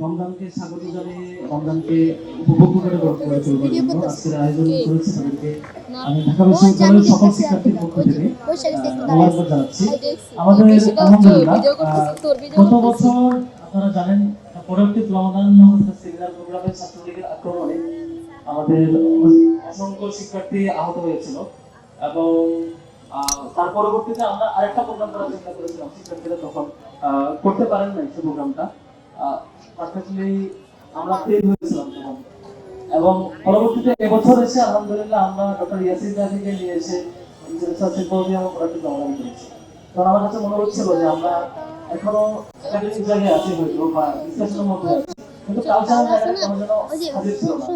রমজানকে স্বাগত জানিয়ে রমজানকে উপভোগ করে গড়ে তোলার জন্য আজকের আয়োজন করেছে তাদেরকে আমি ঢাকা বিশ্ববিদ্যালয়ের সকল শিক্ষার্থীর পক্ষ থেকে মোবারকবাদ জানাচ্ছি। আমাদের আলহামদুলিল্লাহ গত বছর আপনারা জানেন পরবর্তী রমাদান সেমিনার প্রোগ্রামের ছাত্রলীগের আক্রমণে আমাদের অসংখ্য শিক্ষার্থী আহত হয়েছিল। এবং তার পরবর্তীতে আমরা আরেকটা প্রোগ্রাম করার চেষ্টা করেছিলাম। শিক্ষার্থীরা তখন করতে পারেন নাই সেই প্রোগ্রামটা। পারফেক্টলি আমরা ফেল হয়েছিলাম তখন। এবং পরবর্তীতে এবছর এসে আলহামদুলিল্লাহ আমরা ডক্টর জাহিকে নিয়ে এসে করাতে কারণ আমার কাছে মনে হচ্ছিল যে আমরা এখনও একাডেমিক জায়গায় আছি হয়তো বা ডিসকাশনের মধ্যে আছি। কিন্তু কালচারাল জায়গায় আমার যেন হাজির ছিল না।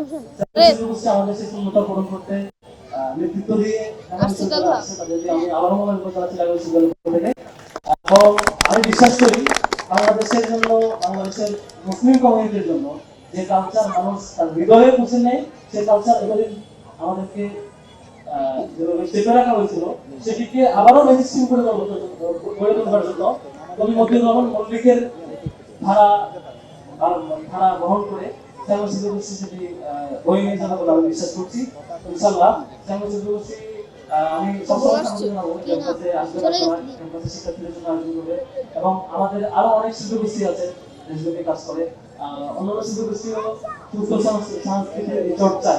আমাদের সেই শূন্যতা পূরণ করতে নেতৃত্ব দিয়ে আমি আবারও মোবাইল করে চালাচ্ছি লাগাই বিশ্ববিদ্যালয়ের পক্ষ থেকে এবং আমি বিশ্বাস করি বাংলাদেশের জন্য বাংলাদেশের মুসলিম কমিউনিটির জন্য যে কালচার মানুষ তার হৃদয়ে পুষে নেয় সেই কালচার এবারে আমাদেরকে চেপে রাখা হয়েছিল সেটিকে আবারও মেজিস্ট্রিম করে গড়ে তোলবার জন্য কবি মতিউর রহমান মল্লিকের ধারা ধারা গ্রহণ করে শ্যামল শিল্পগোষ্ঠী সেটি বই নিয়ে যাবে বলে আমি বিশ্বাস করছি। ইনশাল্লাহ শ্যামল আহ, আমি এবং আমাদের আরও অনেক শিল্পগোষ্ঠী আছে দেশব্যাপী কাজ করে। অন্যান্য শিল্পগোষ্ঠীও সুস্থ সংস্কৃ- চর্চা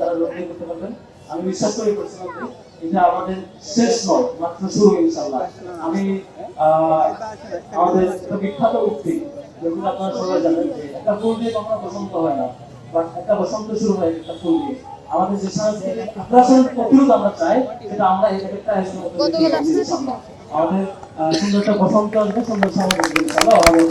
তারা লক্ষ্য করতে পারবেন। আমি বিশ্বাস করি পার্সোনালি এটা আমাদের শেষ নয় মাত্র শুরু ইনশাল্লাহ আমি আমাদের বিখ্যাত উক্তি যেগুলো আপনারা সবাই জানেন যে একটা ফুল দিয়ে কখনো বসন্ত হয় না বাট একটা বসন্ত শুরু হয় একটা ফুল দিয়ে। আমাদের যে সাংস্কৃতিক প্রতিরোধ আমরা চাই সেটা আমরা এই একটা। আমাদের সুন্দর একটা বসন্ত আসবে সুন্দর সমাজ আমাদের